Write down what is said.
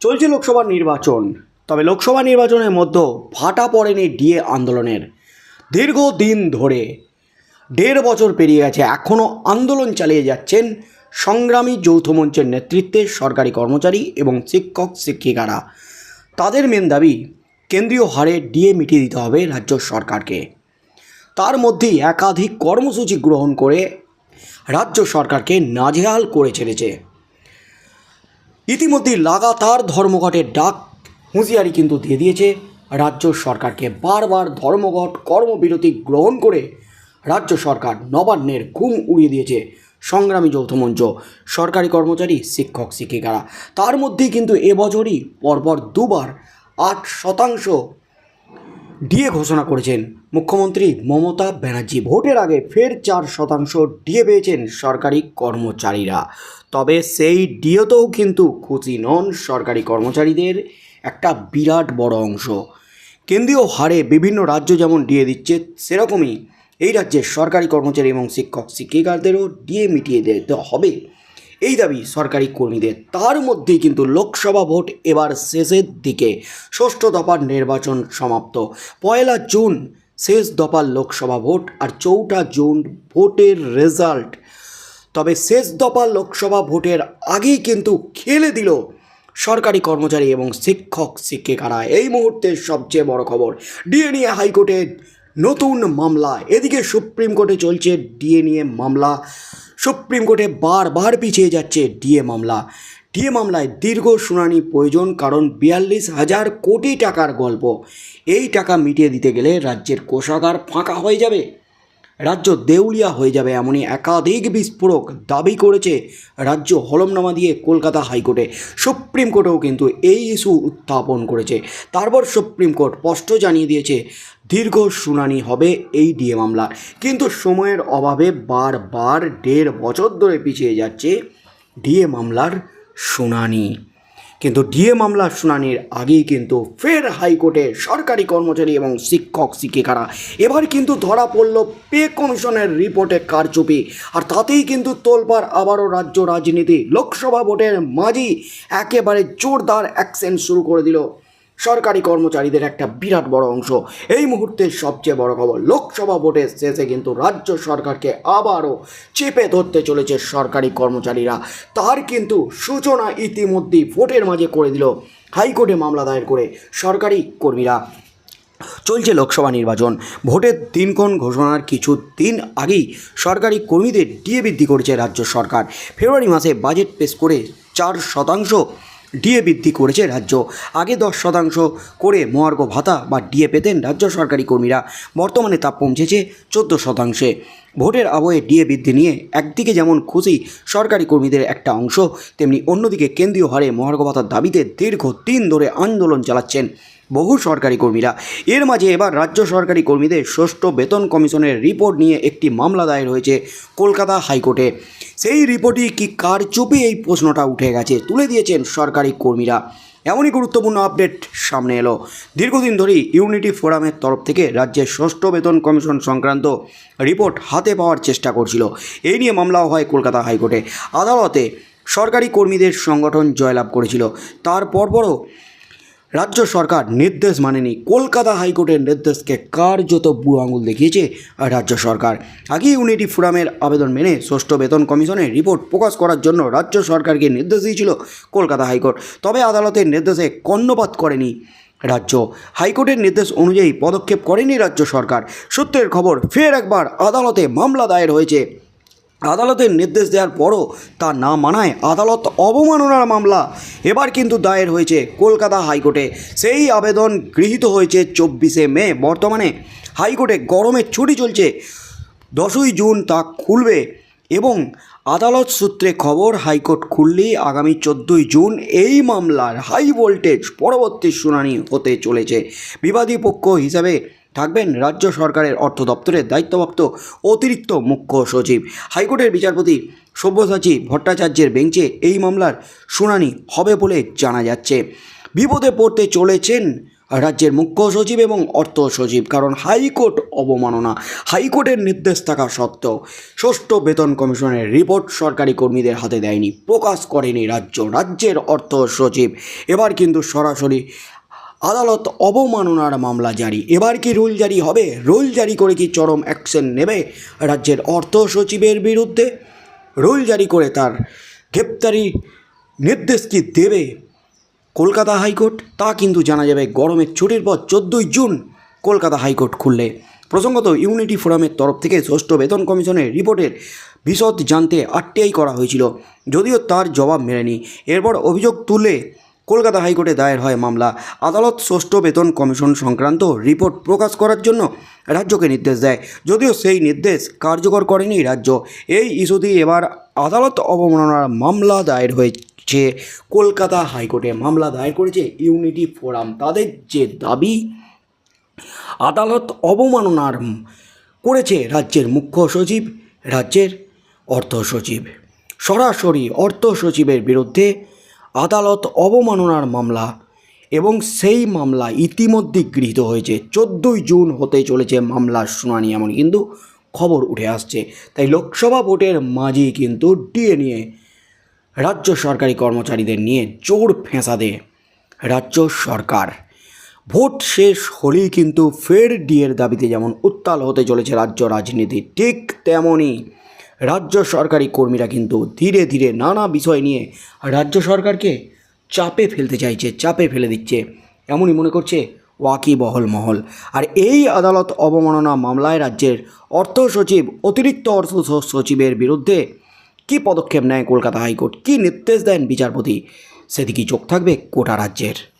চলছে লোকসভা নির্বাচন। তবে লোকসভা নির্বাচনের মধ্যে ভাটা পড়েনি ডিএ আন্দোলনের। দীর্ঘদিন ধরে দেড় বছর পেরিয়ে গেছে এখনও আন্দোলন চালিয়ে যাচ্ছেন সংগ্রামী যৌথ মঞ্চের নেতৃত্বে সরকারি কর্মচারী এবং শিক্ষক, শিক্ষিকারা। তাদের মেন দাবি, কেন্দ্রীয় হারে ডিএ মিটিয়ে দিতে হবে রাজ্য সরকারকে। তার মধ্যেই একাধিক কর্মসূচি গ্রহণ করে রাজ্য সরকারকে নাজেহাল করে ছেড়েছে। ইতিমধ্যে লাগাতার ধর্মঘটের ডাক হুঁশিয়ারি কিন্তু দিয়ে দিয়েছে। রাজ্য সরকারকে বারবার ধর্মঘট, কর্মবিরতি গ্রহণ করে রাজ্য সরকার নবান্নের ঘুম উড়িয়ে দিয়েছে সংগ্রামী যৌথ মঞ্চ, সরকারি কর্মচারী, শিক্ষক, শিক্ষিকারা। তার মধ্যেই কিন্তু এবছরই পরপর দুবার আট শতাংশ ডিএ ঘোষণা করেছেন। মুখ্যমন্ত্রী মমতা ব্যানার্জি ভোটের আগে ফের চার শতাংশ ডিএ পেয়েছেন সরকারি কর্মচারীরা। তবে সেই ডিএতেও কিন্তু খুশি নন সরকারি কর্মচারীদের। একটা বিরাট বড় অংশ। কেন্দ্রীয় হারে বিভিন্ন রাজ্য যেমন ডিএ দিচ্ছে, সেরকমই এই রাজ্যের সরকারি কর্মচারী এবং শিক্ষক শিক্ষিকাদেরও ডিএ মিটিয়ে দিতে হবে। এই দাবি সরকারি কর্মীদের। তার মধ্যেই কিন্তু লোকসভা ভোট এবার শেষের দিকে। ষষ্ঠ দফার নির্বাচন সমাপ্ত। পয়লা জুন শেষ দফার লোকসভা ভোট আর চৌঠা জুন ভোটের রেজাল্ট। তবে শেষ দফা লোকসভা ভোটের আগেই কিন্তু খেলে দিল সরকারি কর্মচারী এবং শিক্ষক, শিক্ষিকারা। এই মুহূর্তের সবচেয়ে বড় খবর ডিএ নিয়ে হাইকোর্টে নতুন মামলা। এদিকে সুপ্রিম কোর্টে চলছে ডিএ নিয়ে মামলা। সুপ্রিম কোর্টে বারবার পিছিয়ে যাচ্ছে ডিএ মামলা। ডিএ মামলায় দীর্ঘ শুনানি প্রয়োজন কারণ বিয়াল্লিশ হাজার কোটি টাকার গল্প। এই টাকা মিটিয়ে দিতে গেলে রাজ্যের কোষাগার ফাঁকা হয়ে যাবে। রাজ্য দেউলিয়া হয়ে যাবে এমনই একাধিক বিস্ফোরক দাবি করেছে রাজ্য হলমনামা দিয়ে কলকাতা হাইকোর্টে। সুপ্রিম কোর্টেও কিন্তু এই ইস্যু উত্থাপন করেছে। তারপর সুপ্রিম কোর্ট স্পষ্ট জানিয়ে দিয়েছে দীর্ঘ শুনানি হবে এই ডিএ মামলা কিন্তু সময়ের অভাবে বারবার দেড় বছর ধরে পিছিয়ে যাচ্ছে ডিএ মামলার শুনানি। কিন্তু ডিএ মামলার শুনানির আগেই কিন্তু ফের হাইকোর্টে সরকারি কর্মচারী এবং শিক্ষক শিক্ষিকারা এবার কিন্তু ধরা পড়ল পে কমিশনের রিপোর্টে কারচুপি। আর তাতেই কিন্তু তোলপাড় আবারও রাজ্য রাজনীতি, লোকসভা ভোটের মাঝেই একেবারে জোরদার অ্যাকশন শুরু করে দিল। সরকারি কর্মচারীদের একটা বিরাট বড় অংশ। এই মুহূর্তের সবচেয়ে বড় খবর, লোকসভা ভোটের শেষে কিন্তু রাজ্য সরকারকে আবারও চেপে ধরতে চলেছে সরকারি কর্মচারীরা। তার কিন্তু সূচনা ইতিমধ্যেই ভোটের মাঝে করে দিল হাইকোর্টে মামলা দায়ের করে সরকারি কর্মীরা। চলছে লোকসভা নির্বাচন। ভোটের দিনক্ষণ ঘোষণার কিছু দিন আগেই সরকারি কর্মীদের ডিএ বৃদ্ধি করেছে রাজ্য সরকার। ফেব্রুয়ারি মাসে বাজেট পেশ করে চার শতাংশ ডিএ বৃদ্ধি করেছে রাজ্য। আগে দশ শতাংশ করে মহার্ঘ ভাতা বা ডিএ পেতেন রাজ্য সরকারি কর্মীরা। বর্তমানে তা পৌঁছেছে চোদ্দ শতাংশে। ভোটের আবহে ডিএ বৃদ্ধি নিয়ে একদিকে যেমন খুশি সরকারি কর্মীদের একটা অংশ, তেমনি অন্যদিকে কেন্দ্রীয় হারে মহার্ঘ ভাতার দাবিতে দীর্ঘ দিন ধরে আন্দোলন চালাচ্ছেন। বহু সরকারি কর্মীরা। এর মাঝে এবার রাজ্য সরকারি কর্মীদের ষষ্ঠ বেতন কমিশনের রিপোর্ট নিয়ে একটি মামলা দায়ের হয়েছে কলকাতা হাইকোর্টে। সেই রিপোর্টই কি কার চুপে এই প্রশ্নটা উঠে গেছে তুলে দিয়েছেন সরকারি কর্মীরা। এমনই গুরুত্বপূর্ণ আপডেট সামনে এলো। দীর্ঘদিন ধরেই ইউনিটি ফোরামের তরফ থেকে রাজ্যের ষষ্ঠ বেতন কমিশন সংক্রান্ত রিপোর্ট হাতে পাওয়ার চেষ্টা করছিল। এই নিয়ে মামলাও হয় কলকাতা হাইকোর্টে। আদালতে সরকারি কর্মীদের সংগঠন জয়লাভ করেছিল। তার পরপরও রাজ্য সরকার নির্দেশ মানেনি। কলকাতা হাইকোর্টের নির্দেশকে কার্যত বুড়ো আঙুল দেখিয়েছে রাজ্য সরকার। আগে ইউনিটি ফোরামের আবেদন মেনে ষষ্ঠ বেতন কমিশনের রিপোর্ট প্রকাশ করার জন্য রাজ্য সরকারকে নির্দেশ দিয়েছিল কলকাতা হাইকোর্ট। তবে আদালতের নির্দেশে কর্ণপাত করেনি রাজ্য। হাইকোর্টের নির্দেশ অনুযায়ী পদক্ষেপ করেনি রাজ্য সরকার। সূত্রের খবর, ফের একবার আদালতে মামলা দায়ের হয়েছে। আদালতের নির্দেশ দেওয়ার পরও তা না মানায় আদালত অবমাননার মামলা। এবার কিন্তু দায়ের হয়েছে কলকাতা হাইকোর্টে। সেই আবেদন গৃহীত হয়েছে চব্বিশে মে। বর্তমানে হাইকোর্টে গরমের ছুটি চলছে। দশই জুন তা খুলবে এবং আদালত সূত্রে খবর, হাইকোর্ট খুললেই আগামী চোদ্দোই জুন এই মামলার হাই ভোল্টেজ পরবর্তী শুনানি হতে চলেছে। বিবাদী পক্ষ হিসাবে থাকবেন রাজ্য সরকারের অর্থ দপ্তরের দায়িত্বপ্রাপ্ত অতিরিক্ত মুখ্য সচিব। হাইকোর্টের বিচারপতি সব্যসাচী ভট্টাচার্যের বেঞ্চে এই মামলার শুনানি হবে বলে জানা যাচ্ছে। বিপদে পড়তে চলেছেন রাজ্যের মুখ্য সচিব এবং অর্থ সচিব, কারণ হাইকোর্ট অবমাননা, হাইকোর্টের নির্দেশ থাকা সত্ত্বেও ষষ্ঠ বেতন কমিশনের রিপোর্ট সরকারি কর্মীদের হাতে দেয়নি, প্রকাশ করেনি রাজ্য। রাজ্যের অর্থ সচিব, এবার কিন্তু সরাসরি আদালত অবমাননার মামলা জারি। এবার কি রুল জারি হবে? রুল জারি করে কি চরম অ্যাকশন নেবে রাজ্যের অর্থ সচিবের বিরুদ্ধে? রুল জারি করে তার গ্রেপ্তারি নির্দেশ কি দেবে কলকাতা হাইকোর্ট? তা কিন্তু জানা যাবে গরমের ছুটির পর চোদ্দোই জুন কলকাতা হাইকোর্ট খুললে। প্রসঙ্গত, ইউনিটি ফোরামের তরফ থেকে ষষ্ঠ বেতন কমিশনের রিপোর্টের বিশদ জানতে আরটিআই করা হয়েছিল। যদিও তার জবাব মেলেনি। এরপর অভিযোগ তুলে কলকাতা হাইকোর্টে দায়ের হয় মামলা। আদালত ষষ্ঠ বেতন কমিশন সংক্রান্ত রিপোর্ট প্রকাশ করার জন্য রাজ্যকে নির্দেশ দেয়। যদিও সেই নির্দেশ কার্যকর করেনি রাজ্য। এই ইস্যুতেই এবার আদালত অবমাননার মামলা দায়ের হয়েছে। কলকাতা হাইকোর্টে মামলা দায়ের করেছে ইউনিটি ফোরাম। তাদের যে দাবি, আদালত অবমাননার করেছে রাজ্যের মুখ্য সচিব, রাজ্যের অর্থ সচিব। সরাসরি অর্থ সচিবের বিরুদ্ধে আদালত অবমাননার মামলা এবং সেই মামলা ইতিমধ্যে গৃহীত হয়েছে। চোদ্দোই জুন হতে চলেছে মামলার শুনানি এমন কিন্তু খবর উঠে আসছে। তাই লোকসভা ভোটের মাঝেই কিন্তু ডিএ নিয়ে রাজ্য সরকারি কর্মচারীদের নিয়ে জোর ফেঁসাদে রাজ্য সরকার। ভোট শেষ হলেই কিন্তু ফের ডিএর দাবিতে যেমন উত্তাল হতে চলেছে রাজ্য রাজনীতি, ঠিক তেমনই রাজ্য সরকারি কর্মীরা কিন্তু ধীরে ধীরে নানা বিষয় নিয়ে রাজ্য সরকারকে চাপে ফেলতে চাইছে, চাপে ফেলে দিচ্ছে। এমনই মনে করছে ওয়াকিবহল মহল। আর এই আদালত অবমাননা মামলায় রাজ্যের অর্থ সচিব, অতিরিক্ত অর্থ সচিবের বিরুদ্ধে কী পদক্ষেপ নেয় কলকাতা হাইকোর্ট? কী নির্দেশ দেন বিচারপতি? সেদিকেই চোখ থাকবে কোটা রাজ্যের।